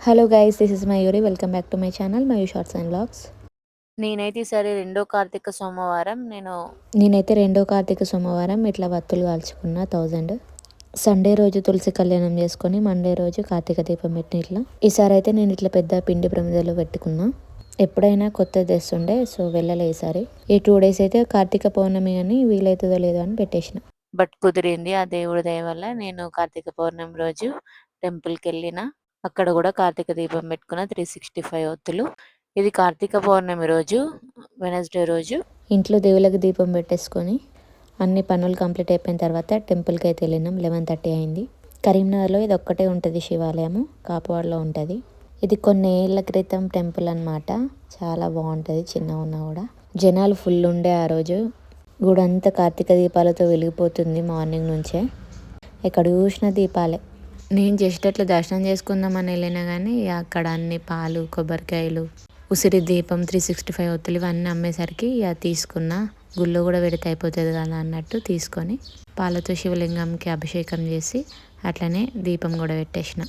Hello guys this is Mayuri welcome back to my channel Mayu shorts and blogs నేనైతే ఈసారి రెండో కార్తీక సోమవారం నేను నేనైతే రెండో కార్తీక సోమవారం ఇట్లా వత్తులు కాల్చుకున్నా థౌజండ్ సండే రోజు తులసి కళ్యాణం చేసుకొని మండే రోజు కార్తీక దీపం పెట్టిన ఇట్లా. ఈసారి అయితే నేను ఇట్లా పెద్ద పిండి ప్రమిదలో పెట్టుకున్నా. ఎప్పుడైనా కొత్త తెస్తుండే సో వెళ్ళలే ఈసారి. ఈ టూ డేస్ అయితే కార్తీక పౌర్ణమి అని వీలవుతుందో లేదో అని పెట్టేసిన. బట్ కుదిరింది ఆ దేవుడి దయ వల్ల నేను కార్తీక పౌర్ణమి రోజు టెంపుల్కి వెళ్ళిన. అక్కడ కూడా కార్తీక దీపం పెట్టుకున్న త్రీ సిక్స్టీ ఫైవ్ ఒత్తులు. ఇది కార్తీక పౌర్ణమి రోజు వెనస్డే రోజు. ఇంట్లో దేవుళ్ళకి దీపం పెట్టేసుకొని అన్ని పనులు కంప్లీట్ అయిపోయిన తర్వాత టెంపుల్కి అయితే వెళ్ళినాం. లెవెన్ థర్టీ అయింది. కరీంనగర్లో ఇది ఒక్కటే ఉంటుంది శివాలయము కాపువాడలో ఉంటుంది. ఇది కొన్ని ఏళ్ళ క్రితం టెంపుల్ అన్నమాట. చాలా బాగుంటుంది చిన్నగా ఉన్నా కూడా. జనాలు ఫుల్ ఉండే ఆ రోజు. గుడంతా కార్తీక దీపాలతో వెలిగిపోతుంది మార్నింగ్ నుంచే. ఎక్కడ చూసిన దీపాలే. నేను జస్ట్ అట్లా దర్శనం చేసుకుందామని వెళ్ళినా కానీ అక్కడ అన్ని పాలు కొబ్బరికాయలు ఉసిరి దీపం త్రీ సిక్స్టీ ఫైవ్ ఒత్తులు ఇవన్నీ అమ్మేసరికి ఇక తీసుకున్న గుళ్ళో కూడా పెడితే అయిపోతుంది కదా అన్నట్టు తీసుకొని పాలతో శివలింగంకి అభిషేకం చేసి అట్లనే దీపం కూడా పెట్టేసిన.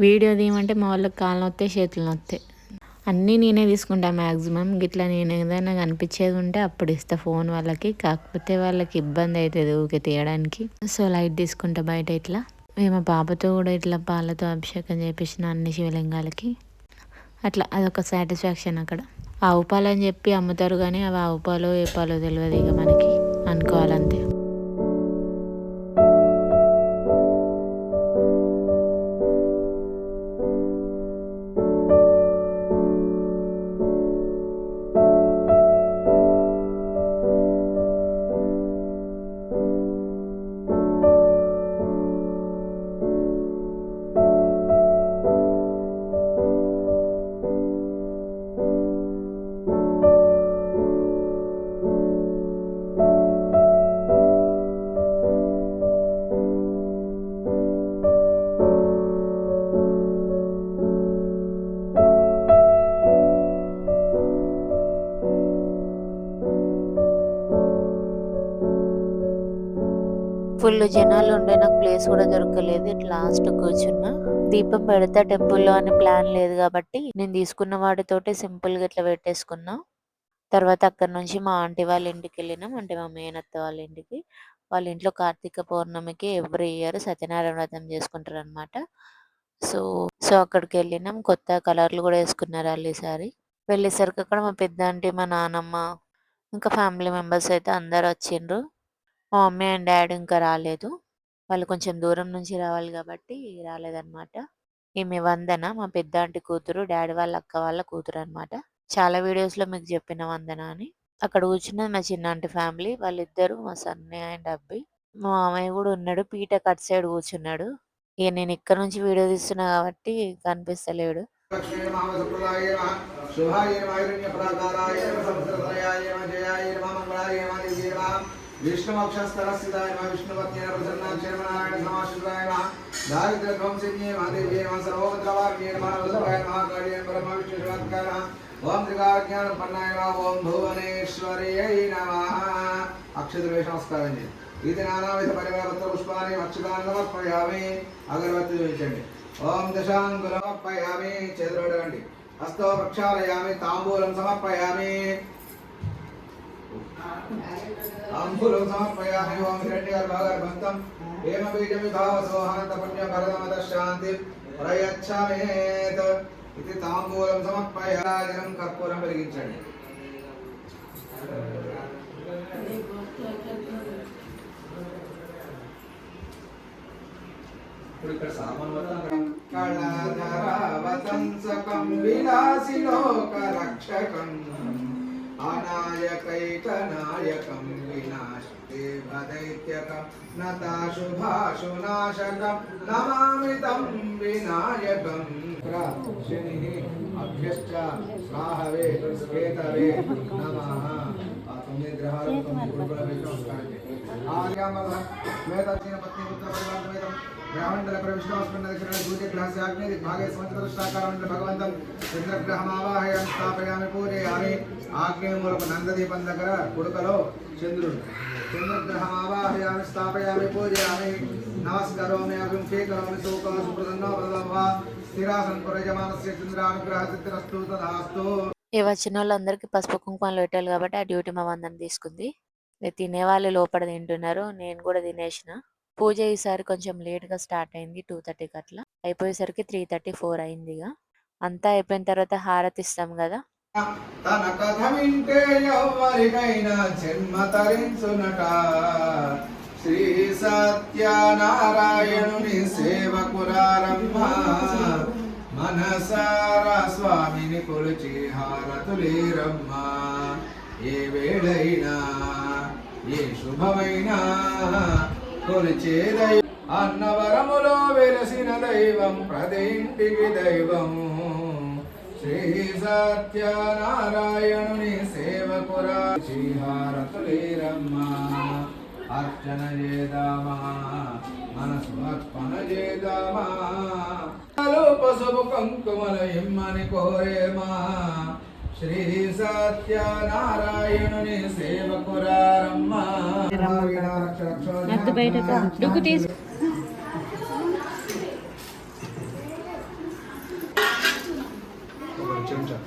వీడియో తీయమంటే మా వాళ్ళకి కాళ్ళు నొత్తాయి చేతులు నొత్తాయి. అన్నీ నేనే తీసుకుంటా మ్యాక్సిమం గిట్లా నేను ఏదైనా కనిపించేది ఉంటే అప్పుడు ఇస్తా ఫోన్ వాళ్ళకి. కాకపోతే వాళ్ళకి ఇబ్బంది అవుతుంది ఊకే తీయడానికి. సో లైట్ తీసుకుంటా బయట ఇట్లా. మేము పాపతో కూడా ఇట్లా పాలతో అభిషేకం చేపించిన అన్ని శివలింగాలకి. అట్లా అదొక సాటిస్ఫాక్షన్ అక్కడ. ఆవు పాలు అని చెప్పి అమ్ముతారు కానీ అవి ఆవు పాలు ఏ పాలో తెలియదు ఇక మనకి. అనుకోవాలంతే. ఫుల్ జనాలు ఉండే నాకు ప్లేస్ కూడా దొరకలేదు. ఇట్లా లాస్ట్ కూర్చున్నా. దీపం పెడతా టెంపుల్లో అని ప్లాన్ లేదు కాబట్టి నేను తీసుకున్న వాటితోటే సింపుల్గా ఇట్లా పెట్టేసుకున్నా. తర్వాత అక్కడ నుంచి మా ఆంటీ వాళ్ళ ఇంటికి వెళ్ళినాం. అంటే మా మేనత్త వాళ్ళ ఇంటికి. వాళ్ళ ఇంట్లో కార్తీక పౌర్ణమికి ఎవ్రీ ఇయర్ సత్యనారాయణ వ్రతం చేసుకుంటారు అనమాట సో సో అక్కడికి వెళ్ళినాం. కొత్త కలర్లు కూడా వేసుకున్నారు వాళ్ళు ఈసారి. వెళ్ళేసరికి అక్కడ మా పెద్ద ఆంటీ మా నానమ్మ ఇంకా ఫ్యామిలీ మెంబర్స్ అయితే అందరు వచ్చిండ్రు. మా మమ్మీ అండ్ డాడీ ఇంకా రాలేదు. వాళ్ళు కొంచెం దూరం నుంచి రావాలి కాబట్టి రాలేదన్నమాట. ఈమె వందన మా పెద్ద ఆంటి కూతురు డాడీ వాళ్ళ అక్క వాళ్ళ కూతురు అనమాట చాలా వీడియోస్లో మీకు చెప్పిన వందన అని. అక్కడ కూర్చున్నది మా చిన్న ఆంటి ఫ్యామిలీ వాళ్ళిద్దరు మా సన్నయ్య అండ్ అబ్బి. మా మామయ్య కూడా ఉన్నాడు పీట కట్ సైడ్ కూర్చున్నాడు. ఇక నేను ఇక్కడ నుంచి వీడియో తీస్తున్నా కాబట్టి కనిపిస్తలేడు. లక్ష్మీ నమః శుక్లాయ నమః శుభాయ నమః హిరణ్యప్రాకారాయ నమః నమః జయాయ నమః మంగళాయ నమః దివ్యే నమః విష్ణుమక్షస్థలస్థితాయ నమః విష్ణుపత్ని ప్రసన్నాక్షర నారాయణ సమాశ్రితాయ నమః దారిద్ర్య ధ్వంసిన్యే నమః దివ్యే నమః సర్వోపద్రవార్ణ్యే నమః వల్లభాయ నమః కార్యే బ్రహ్మ విష్ణు శివాత్కాయ నమః ఓం త్రికాజ్ఞాన పన్నాయ నమః ఓం భువనేశ్వర్యై నమః అక్షతులే నమస్కారం చేయండి ఇది నానావిధ పరివారత్వ పుష్పాన్ని అక్షతాన్ని సమర్పయామి అగరబత్తి చూపించండి ఓం దశాంగులం సమర్పయామి చేతులోడగండి హస్తో ప్రక్షాళయామి తాంబూలం సమర్పయామి అంబులం సమర్పయామి ఓం హిరణ్యగర్భగర్భస్థం హేమబీజం విభావసోహనంత పుణ్య భరతమద శాంతి ప్రయచ్ఛమేత్ ఇది తాంబూలం సమర్పయాజనం కర్పూరం వెలిగించండి కళాధరావతంసకం अनायकैकनायकं विनाशके भदैत्यकं नताशुभाशुनाशकं नमामृतं विनायकं शनिः अभ्यश्च स्वाहवे केतवे नमः। అథ తొమ్మిది గ్రహాలకు తొమ్మిది గురుకుల పెట్టి నమస్కారం చేయండి. ఆర్యామవ శ్వేతక్షీణ పత్ని పుత్ర పరివారమేతం గ్రహమండల ప్రవిష్ణవస్కంద కిరణ సూర్య గ్రహస్యాగ్ని దిగ్భాగే సంవత్సరష్టాకారమండల భగవంతం చంద్రగ్రహమావాహయామి స్థాపయామి పూజయామి. ఆగ్నేయమూలపు నందదీపం దగ్గర కుడుకలో చంద్రుడు. చంద్రగ్రహమావాహయామి స్థాపయామి పూజయామి. నమస్కరోమి అభిముఖీకరోమి శోకో సుప్రసన్నో వదలవ స్థిరాసన్ పురజమానస్య చంద్రానుగ్రహ సిద్ధిరస్తు తదాస్తు. ఏ వచ్చిన వాళ్ళందరికీ పసుపు కుంకుమలు పెట్టాలి కాబట్టి ఆ డ్యూటీ మా వందని తీసుకుంది. తినేవాళ్ళు లోపల తింటున్నారు నేను కూడా తినేసిన. పూజ ఈసారి కొంచెం లేట్గా స్టార్ట్ అయింది టూ థర్టీకి అట్లా. అయిపోయేసరికి త్రీ థర్టీ ఫోర్ అయింది ఇక అంతా అయిపోయిన తర్వాత హారతి ఇస్తాం కదా. తన కథ వింటే ఎవరికైనా జన్మ తరించునట. శ్రీ సత్యనారాయణుని సేవకురారమ్మ మనసారా స్వామిని కొలిచి హారతులేరమ్మ. ఏ వేళైనా ఏ శుభమైనా కొలిచేదై దైవం. అన్నవరములో వెలసిన దైవం ప్రతి దైవము దైవం. శ్రీ సత్యనారాయణుని సేవకురా. శ్రీహారతులేరమ్మా అర్చన చేద్దామా మనసు అర్పణ చేద్దామా పసుపు కుంకుమల ఇమ్మని కోరేమా శ్రీ సత్యనారాయణుని సేవకురారమ్మా చెంచా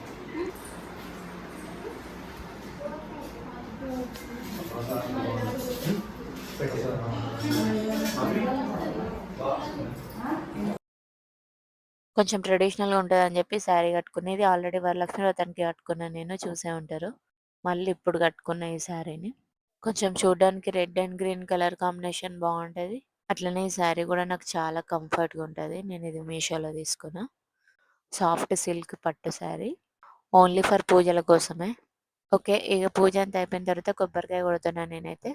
కొంచెం ట్రెడిషనల్గా ఉంటుంది అని చెప్పి శారీ కట్టుకునేది ఆల్రెడీ వరలక్ష్మి వ్రతానికి కట్టుకున్నాను నేను చూసే ఉంటారు. మళ్ళీ ఇప్పుడు కట్టుకున్న ఈ శారీని. కొంచెం చూడడానికి red and green colour combination బాగుంటుంది. అట్లనే ఈ శారీ కూడా నాకు చాలా కంఫర్ట్గా ఉంటుంది. నేను ఇది మీషోలో తీసుకున్నా. సాఫ్ట్ సిల్క్ పట్టు శారీ. ఓన్లీ ఫర్ పూజల కోసమే. ఓకే ఇక పూజ అంతా అయిపోయిన తర్వాత కొబ్బరికాయ కొడుతున్నా నేనైతే.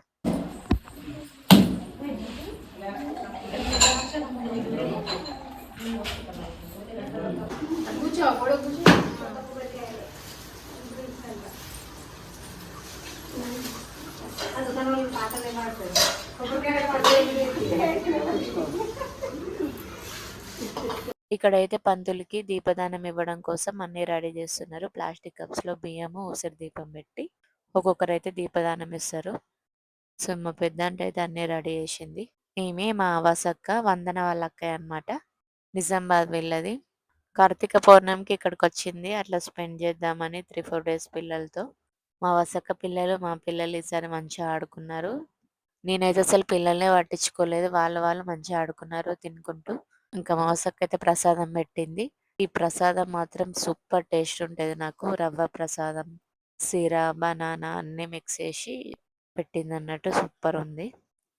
ఇక్కడైతే పంతులకి దీపదానం ఇవ్వడం కోసం అన్ని రెడీ చేస్తున్నారు. ప్లాస్టిక్ కప్స్లో బియ్యము ఉసిరి దీపం పెట్టి ఒక్కొక్కరైతే దీపదానం ఇస్తారు. సో మా పెద్దంట అయితే అన్ని రెడీ చేసింది. ఈమె మా వసక్క వందన వాళ్ళ అక్కయ్య అనమాట నిజామాబాద్ వెళ్ళది. కార్తీక పౌర్ణమికి ఇక్కడికి వచ్చింది అట్లా స్పెండ్ చేద్దామని త్రీ ఫోర్ డేస్ పిల్లలతో. మా వసక్క పిల్లలు మా పిల్లలు ఈసారి మంచిగా ఆడుకున్నారు. నేనైతే అసలు పిల్లల్నే పట్టించుకోలేదు. వాళ్ళ వాళ్ళు మంచిగా ఆడుకున్నారు తినుకుంటూ. ఇంకా మా వసక్క అయితే ప్రసాదం పెట్టింది. ఈ ప్రసాదం మాత్రం సూపర్ టేస్ట్ ఉంటుంది నాకు. రవ్వ ప్రసాదం సిర బనానా అన్ని మిక్స్ చేసి పెట్టింది అన్నట్టు సూపర్ ఉంది.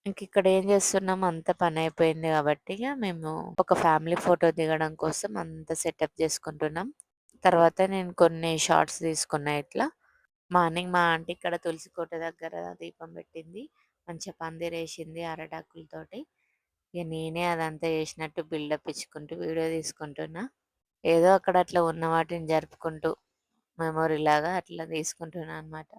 ఇంక ఇక్కడ ఏం చేస్తున్నాం అంత పని అయిపోయింది కాబట్టి మేము ఒక ఫ్యామిలీ ఫోటో దిగడం కోసం అంత సెటప్ చేసుకుంటున్నాం. తర్వాత నేను కొన్ని షార్ట్స్ తీసుకున్నా ఇట్లా. మార్నింగ్ మా ఆంటీ ఇక్కడ తులసి కోట దగ్గర దీపం పెట్టింది. మంచిగా పందిరేసింది అరటాకులతోటి. ఇక నేనే అదంతా చేసినట్టు బిల్డప్ ఇచ్చుకుంటూ వీడియో తీసుకుంటున్నా. ఏదో అక్కడ అట్లా ఉన్న వాటిని జరుపుకుంటూ మెమొరీ లాగా అట్లా తీసుకుంటున్నా అన్నమాట.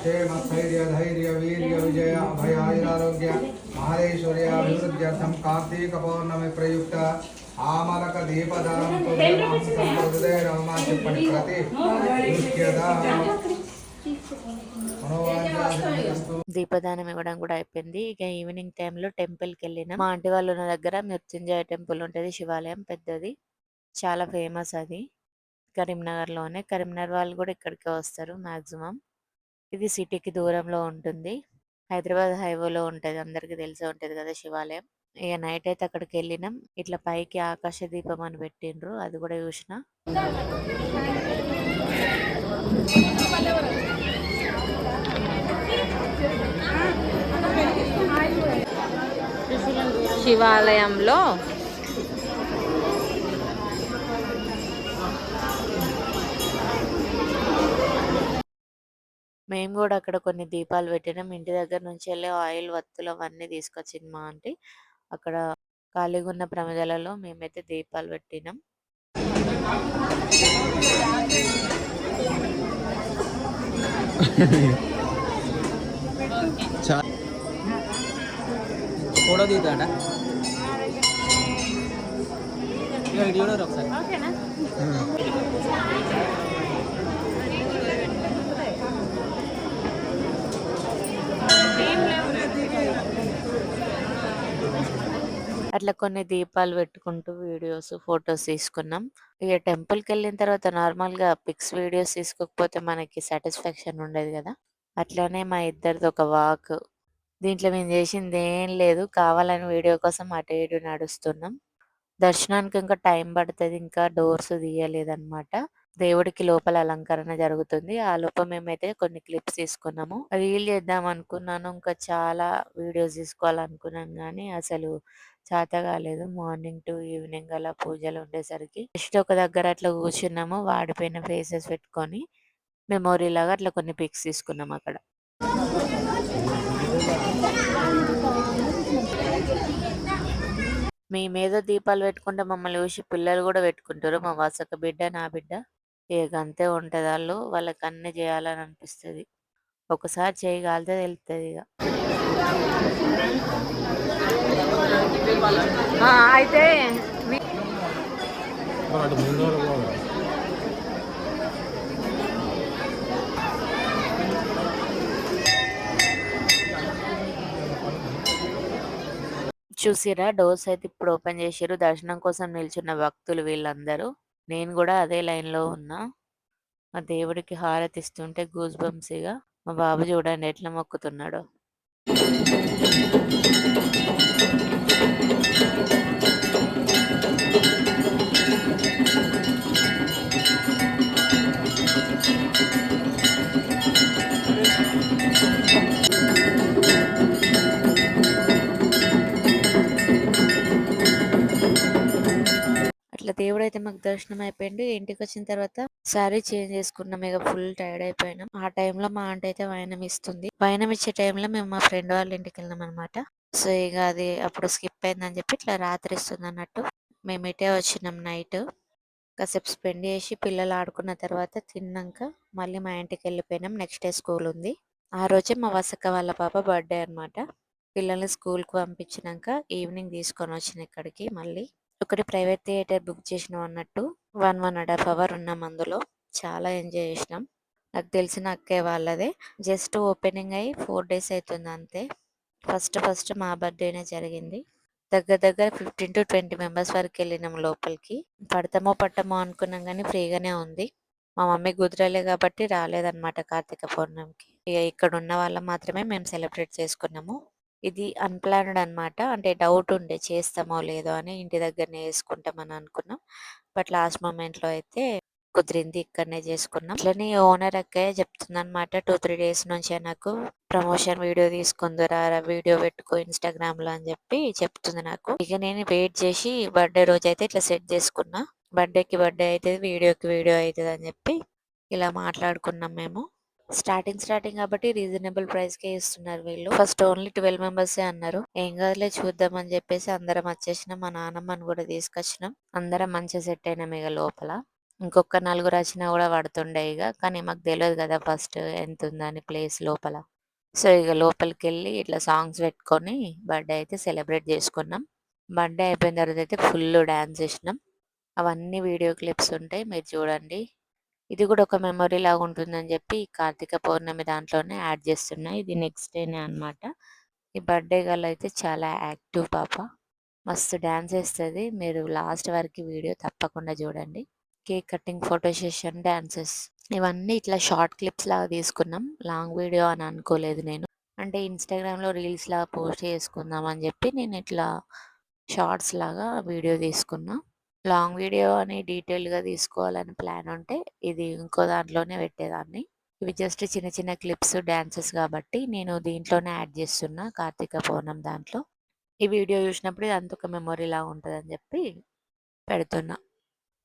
క్షేమ స్థైర్య ధైర్య వీర్య విజయ అభయాయురారోగ్య మహేశ్వర్యాభివృద్ధ్యర్థం కార్తీక పౌర్ణమి ప్రయుక్త ఆమలక హృదయ ప్రతి. దీపదానం ఇవ్వడం కూడా అయిపోయింది. ఇక ఈవినింగ్ టైంలో టెంపుల్కి వెళ్ళిన. మా ఆంటీ వాళ్ళు ఉన్న దగ్గర మృత్యుంజయ టెంపుల్ ఉంటుంది. శివాలయం పెద్దది. చాలా ఫేమస్ అది. కరీంనగర్లోనే. కరీంనగర్ వాళ్ళు కూడా ఇక్కడికే వస్తారు మాక్సిమం. ఇది సిటీకి దూరంలో ఉంటుంది. హైదరాబాద్ హైవేలో ఉంటుంది. అందరికీ తెలిసే ఉంటుంది కదా శివాలయం. ఇక నైట్ అయితే అక్కడికి వెళ్ళినాం. ఇట్లా పైకి ఆకాశ దీపం అని పెట్టిండ్రు. అది కూడా చూసిన. శివాలయంలో మేము కూడా అక్కడ కొన్ని దీపాలు పెట్టినాం. ఇంటి దగ్గర నుంచి వెళ్ళి ఆయిల్ వత్తులు అవన్నీ తీసుకొచ్చింది మా ఆంటీ. అక్కడ ఖాళీగా ఉన్న ప్రమిదలలో మేమైతే దీపాలు పెట్టినాం. ఫోటో దిగుతాడ? ఒకసారి. అట్లా కొన్ని దీపాలు పెట్టుకుంటూ వీడియోస్ ఫొటోస్ తీసుకున్నాం. ఇక టెంపుల్కి వెళ్ళిన తర్వాత నార్మల్గా పిక్స్ వీడియోస్ తీసుకోకపోతే మనకి సాటిస్ఫాక్షన్ ఉండదు కదా. అట్లానే మా ఇద్దరిది ఒక వాక్. దీంట్లో మేము చేసింది ఏం లేదు. కావాలని వీడియో కోసం అటు ఇటు నడుస్తున్నాం. దర్శనానికి ఇంకా టైం పడుతుంది. ఇంకా డోర్స్ తీయలేదన్నమాట. దేవుడికి లోపల అలంకరణ జరుగుతుంది. ఆ లోపల మేమైతే కొన్ని క్లిప్స్ తీసుకున్నాము. రీల్ చేద్దాం అనుకున్నాను. ఇంకా చాలా వీడియోస్ తీసుకోవాలనుకున్నాను కానీ అసలు చేత కాలేదు మార్నింగ్ టు ఈవినింగ్ అలా పూజలు ఉండేసరికి జస్ట్ ఒక దగ్గర అట్లా కూర్చున్నాము. వాడిపోయిన ఫేసెస్ పెట్టుకొని మెమొరీ లాగా అట్లా కొన్ని పిక్స్ తీసుకున్నాం అక్కడ. మేమేదో దీపాలు పెట్టుకుంటే మమ్మల్ని చూసి పిల్లలు కూడా పెట్టుకుంటారు. మా వసక బిడ్డ నా బిడ్డ. ఇకంతే ఉంటుంది వాళ్ళు. వాళ్ళకి అన్ని చేయాలని అనిపిస్తుంది. ఒకసారి చేయగలితే తెలుస్తుంది ఇక. అయితే చూసిరా? డోర్స్ అయితే ఇప్పుడు ఓపెన్ చేసిర్రు. దర్శనం కోసం నిల్చున్న భక్తులు వీళ్ళందరూ. నేను కూడా అదే లైన్లో ఉన్నా. మా దేవుడికి హారతి ఇస్తుంటే గూస్ బంప్సీగా మా బాబు చూడండి ఎట్లా మొక్కుతున్నాడో. なに? ఇట్లా దేవుడు అయితే మాకు దర్శనం అయిపోయిండు. ఇంటికి వచ్చిన తర్వాత సారీ చేంజ్ చేసుకున్నాం. ఇక ఫుల్ టైర్డ్ అయిపోయినాం. ఆ టైంలో మా ఆంటీ అయితే వైనం ఇస్తుంది. వైనం ఇచ్చే టైంలో మేము మా ఫ్రెండ్ వాళ్ళ ఇంటికి వెళ్ళినాం అనమాట సో ఇక అది అప్పుడు స్కిప్ అయిందని చెప్పి ఇట్లా రాత్రి ఇస్తుంది అన్నట్టు మేము ఇటే వచ్చినాం నైట్. కాసేపు స్పెండ్ చేసి పిల్లలు ఆడుకున్న తర్వాత తిన్నాక మళ్ళీ మా ఇంటికి వెళ్ళిపోయినాం. నెక్స్ట్ డే స్కూల్ ఉంది. ఆ రోజే మా వసక్క వాళ్ళ పాప బర్త్డే అన్నమాట. పిల్లల్ని స్కూల్కి పంపించినాక ఈవినింగ్ తీసుకొని వచ్చిన ఇక్కడికి మళ్ళీ. ఒకటి ప్రైవేట్ థియేటర్ బుక్ చేసినాం అన్నట్టు. One one and half hour ఉన్నాం అందులో. చాలా ఎంజాయ్ చేసినాం. నాకు తెలిసిన అక్కే వాళ్ళదే. జస్ట్ ఓపెనింగ్ అయ్యి ఫోర్ డేస్ అవుతుంది అంతే. ఫస్ట్ ఫస్ట్ మా బర్త్డేనే జరిగింది. దగ్గర దగ్గర ఫిఫ్టీన్ టు ట్వంటీ మెంబర్స్ వరకు వెళ్ళినాం లోపలికి. పడతామో పట్టమో అనుకున్నాం కానీ ఫ్రీగానే ఉంది. మా మమ్మీ కుదరలే కాబట్టి రాలేదన్నమాట కార్తీక పౌర్ణమికి. ఇక ఇక్కడ ఉన్న వాళ్ళం మాత్రమే మేము సెలబ్రేట్ చేసుకున్నాము. ఇది అన్ప్లాన్డ్ అన్నమాట. అంటే డౌట్ ఉండే చేస్తామో లేదో అని ఇంటి దగ్గరనే వేసుకుంటామని అనుకున్నాం. బట్ లాస్ట్ మూమెంట్లో అయితే కుదిరింది ఇక్కడనే చేసుకున్నాం. అట్లనే ఓనర్ అక్కయ్య చెప్తుందనమాట టూ త్రీ డేస్ నుంచే నాకు ప్రమోషన్ వీడియో తీసుకుందరా వీడియో పెట్టుకో ఇన్స్టాగ్రామ్లో అని చెప్పి చెప్తుంది నాకు. ఇక నేను వెయిట్ చేసి బర్త్డే రోజు అయితే ఇట్లా సెట్ చేసుకున్నా. బర్త్డేకి బర్త్డే అవుతుంది వీడియోకి వీడియో అవుతుంది అని చెప్పి ఇలా మాట్లాడుకున్నాం మేము. స్టార్టింగ్ స్టార్టింగ్ కాబట్టి రీజనబుల్ ప్రైస్ కే ఇస్తున్నారు వీళ్ళు. ఫస్ట్ ఓన్లీ ట్వెల్వ్ మెంబర్స్ అన్నారు. ఏం కాదులే చూద్దాం అని చెప్పేసి అందరం వచ్చేసినాం. మా నాన్నమ్మని కూడా తీసుకొచ్చినాం. అందరం మంచిగా సెట్ అయినాం ఇక లోపల. ఇంకొక నలుగురు వచ్చినా కూడా పడుతుండే ఇక. కానీ మాకు తెలియదు కదా ఫస్ట్ ఎంత ఉందని ప్లేస్ లోపల. సో ఇక లోపలికి వెళ్ళి ఇట్లా సాంగ్స్ పెట్టుకొని బర్త్డే అయితే సెలబ్రేట్ చేసుకున్నాం. బర్త్డే అయిపోయిన తర్వాత అయితే ఫుల్ డాన్స్ చేసినాం. అవన్నీ వీడియో క్లిప్స్ ఉంటాయి. మీరు చూడండి. ఇది కూడా ఒక మెమొరీ లాగా ఉంటుందని చెప్పి కార్తీక పౌర్ణమి దాంట్లోనే యాడ్ చేస్తున్నాయి ఇది నెక్స్ట్ డేనే అన్నమాట. ఈ బర్త్డే గర్ల్ అయితే చాలా యాక్టివ్ పాప. మస్తు డాన్స్ వేస్తుంది మీరు లాస్ట్ వరకు వీడియో తప్పకుండా చూడండి. Cake cutting photo session dances ఇవన్నీ ఇట్లా షార్ట్ క్లిప్స్ లాగా తీసుకున్నాం. లాంగ్ వీడియో అని అనుకోలేదు నేను. అంటే ఇన్స్టాగ్రామ్లో రీల్స్ లాగా పోస్ట్ చేసుకుందాం అని చెప్పి నేను ఇట్లా షార్ట్స్ లాగా వీడియో తీసుకున్నా. లాంగ్ వీడియో అని డీటెయిల్గా తీసుకోవాలని ప్లాన్ ఉంటే ఇది ఇంకో దాంట్లోనే పెట్టేదాన్ని. ఇవి జస్ట్ చిన్న చిన్న క్లిప్స్ డ్యాన్సెస్ కాబట్టి నేను దీంట్లోనే యాడ్ చేస్తున్నా కార్తీక పౌర్ణం దాంట్లో. ఈ వీడియో చూసినప్పుడు ఇది అంత ఒక మెమొరీ లాగా ఉంటుందని చెప్పి పెడుతున్నా.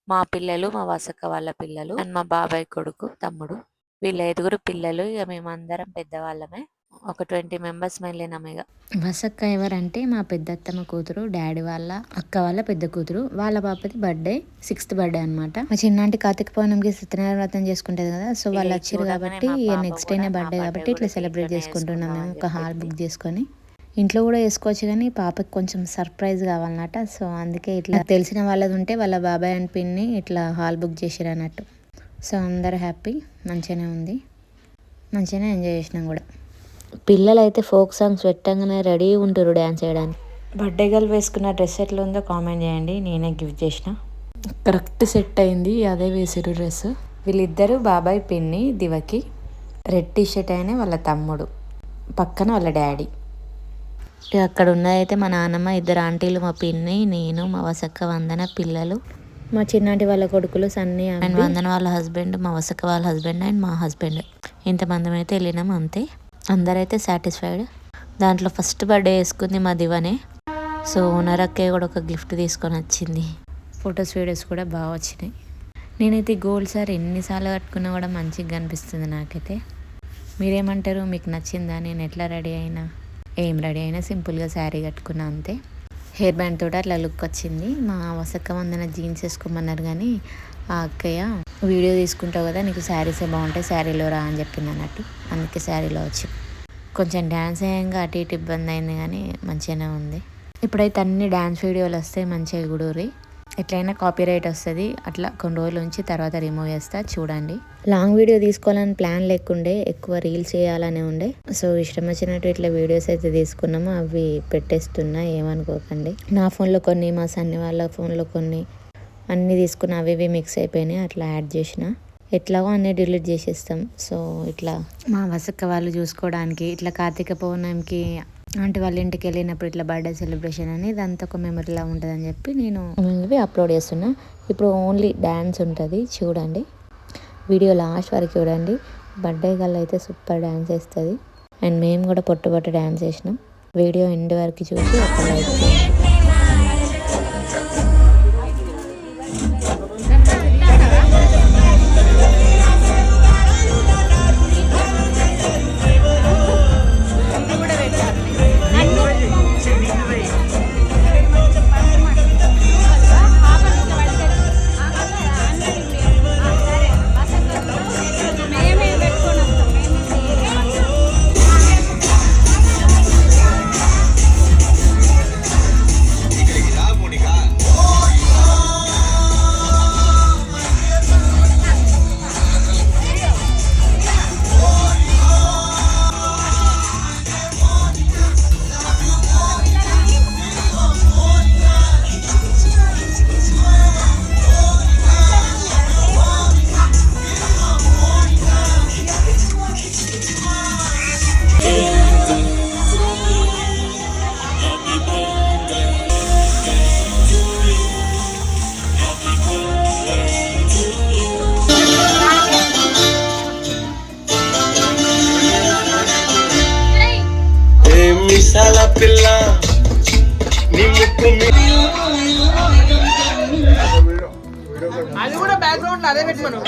మా పిల్లలు మా వసక్క వాళ్ళ పిల్లలు అండ్ మా బాబాయ్ కొడుకు తమ్ముడు వీళ్ళ ఐదుగురు పిల్లలు ఇక మేమందరం పెద్దవాళ్ళమే. ఒక ట్వంటీ మెంబర్స్ వెళ్ళినాం ఇక వసక్క ఎవరంటే మా పెద్ద అత్తమ్మ కూతురు డాడీ వాళ్ళ అక్క వాళ్ళ పెద్ద కూతురు. వాళ్ళ పాపది బర్త్డే సిక్స్త్ బర్త్డే అన్నమాట. మా చిన్నాంటి కార్తీక పౌర్ణమికి సత్యనారాయణ వ్రతం చేసుకుంటది కదా సో వాళ్ళు వచ్చారు కాబట్టి నెక్స్ట్ డేనే కూడా బర్త్డే కాబట్టి ఇట్లా సెలబ్రేట్ చేసుకుంటున్నాం మేము ఒక హాల్ బుక్ చేసుకొని. ఇంట్లో కూడా వేసుకోవచ్చు కానీ పాపకి కొంచెం సర్ప్రైజ్ కావాలన్నట సో అందుకే ఇట్లా తెలిసిన వాళ్ళది ఉంటే వాళ్ళ బాబాయ్ అని పిన్ని ఇట్లా హాల్ బుక్ చేసిరు అన్నట్టు సో అందరు హ్యాపీ మంచిగానే ఉంది. మంచిగానే ఎంజాయ్ చేసినాం కూడా. పిల్లలు అయితే ఫోక్ సాంగ్స్ పెట్టంగానే రెడీ ఉంటారు డ్యాన్స్ చేయడానికి. బర్త్డే గర్ల్ వేసుకున్న డ్రెస్ ఎట్లా ఉందో కామెంట్ చేయండి నేనే గిఫ్ట్ చేసిన. కరెక్ట్ సెట్ అయింది అదే వేసారు డ్రెస్. వీళ్ళిద్దరు బాబాయ్ పిన్ని దివకి రెడ్ టీ షర్ట్ అయిన వాళ్ళ తమ్ముడు పక్కన వాళ్ళ డాడీ. ఇక అక్కడ ఉన్నదైతే మా నాన్నమ్మ ఇద్దరు ఆంటీలు మా పిన్ని నేను మా వసక్క వందన పిల్లలు. మా చిన్నాటి వాళ్ళ కొడుకులు సన్నీ అండ్ వందన వాళ్ళ హస్బెండ్ మా వసక్క వాళ్ళ హస్బెండ్ అండ్ మా హస్బెండ్. ఇంతమంది అయితే వెళ్ళినాం అంతే. అందరైతే సాటిస్ఫైడ్. దాంట్లో ఫస్ట్ బర్త్డే వేసుకుంది మా దివనే. సో ఓనర్ అక్కే కూడా ఒక గిఫ్ట్ తీసుకొని వచ్చింది. ఫొటోస్ వీడియోస్ కూడా బాగా వచ్చినాయి. నేనైతే గోల్డ్ సార్ ఎన్నిసార్లు కట్టుకున్నా కూడా మంచిగా కనిపిస్తుంది నాకైతే. మీరేమంటారు? మీకు నచ్చిందా? నేను ఎట్లా రెడీ అయినా? ఏం రెడీ అయినా సింపుల్గా శారీ కట్టుకున్నా అంతే. హెయిర్ బ్యాండ్ తోటి అట్లా లుక్ వచ్చింది. మా వసక్క వందన జీన్స్ వేసుకోమన్నారు కానీ ఆ అక్కయ్య వీడియో తీసుకుంటావు కదా నీకు శారీసే బాగుంటాయి శారీలో రా అని చెప్పింది అన్నట్టు. అందుకే శారీలో వచ్చి కొంచెం డ్యాన్స్ వేయంగా అటు ఇటు ఇబ్బంది అయింది కానీ మంచిగానే ఉంది. ఇప్పుడైతే అన్ని డ్యాన్స్ వీడియోలు వస్తాయి మంచిగా గుడూరి. ఎట్లయినా కాపీ రైట్ వస్తుంది. అట్లా కొన్ని రోజులు ఉంచి తర్వాత రిమూవ్ చేస్తా. చూడండి. లాంగ్ వీడియో తీసుకోవాలని ప్లాన్ లేకుండే ఎక్కువ రీల్స్ చేయాలనే ఉండే. సో ఇష్టం వచ్చినట్టు ఇట్లా వీడియోస్ అయితే తీసుకున్నాము. అవి పెట్టేస్తున్నా ఏమనుకోకండి. నా ఫోన్లో కొన్ని మా సన్ని వాళ్ళ ఫోన్లో కొన్ని అన్నీ తీసుకున్న అవి ఇవి మిక్స్ అయిపోయినాయి. అట్లా యాడ్ చేసిన. ఎట్లాగో అన్నీ డిలీట్ చేసేస్తాం. సో ఇట్లా మా వసక్క వాళ్ళు చూసుకోవడానికి ఇట్లా కార్తీక పౌర్ణమికి ఆంటీ వాళ్ళ ఇంటికి వెళ్ళినప్పుడు ఇట్లా బర్త్డే సెలబ్రేషన్ అని ఇదంతా ఒక మెమరీలా ఉంటుందని చెప్పి నేను ఇవి అప్లోడ్ చేస్తున్నా. ఇప్పుడు ఓన్లీ డ్యాన్స్ ఉంటుంది చూడండి. వీడియో లాస్ట్ వరకు చూడండి. బర్త్డే గల్ అయితే సూపర్ డ్యాన్స్ వేస్తుంది అండ్ మేము కూడా పొట్టు పొట్టు డ్యాన్స్ చేసినాం. వీడియో ఎండ్ వరకు చూసి ఒక లైక్ అది కూడా బ్యాక్గ్రౌండ్ అదే పెట్టుకోను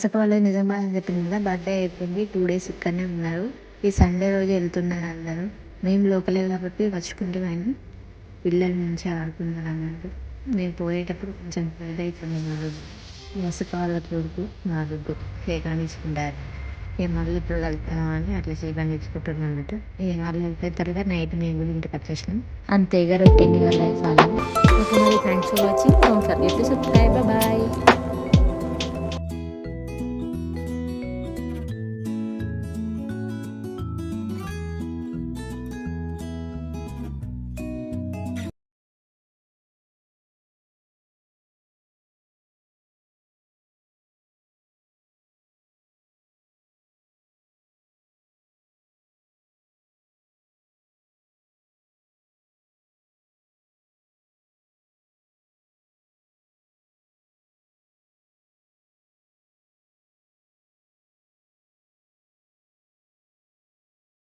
మా వాళ్ళు నిజంగా చెప్పింది కదా బర్త్డే అయిపోయింది. టూ డేస్ ఇక్కడనే ఉన్నారు. ఈ సండే రోజు వెళ్తున్నారు అందరూ. మేము లోకలే కాబట్టి వచ్చుకుంటూ పిల్లల పిల్లలు మంచిగా ఆడుకున్నారు అన్నట్టు. మేము పోయేటప్పుడు కొంచెం లేట్ అయిపోయింది మా రోజు వసక వాళ్ళ కొడుకు మా దుడ్డు సేకరణ తీసుకుంటారు ఇక మళ్ళీ ఇప్పుడు వెళ్తామని అట్లా సేకరణ తీసుకుంటున్నాం అన్నట్టు. ఇక వాళ్ళు వెళ్ళిపోయిన తర్వాత నైట్ మేము కూడా ఇంటికి వచ్చేసినాం. అంతేగా ఇక రొటీన్ ఇక లైఫ్ అలా. ఓకే మరి thanks for watching don't forget to subscribe bye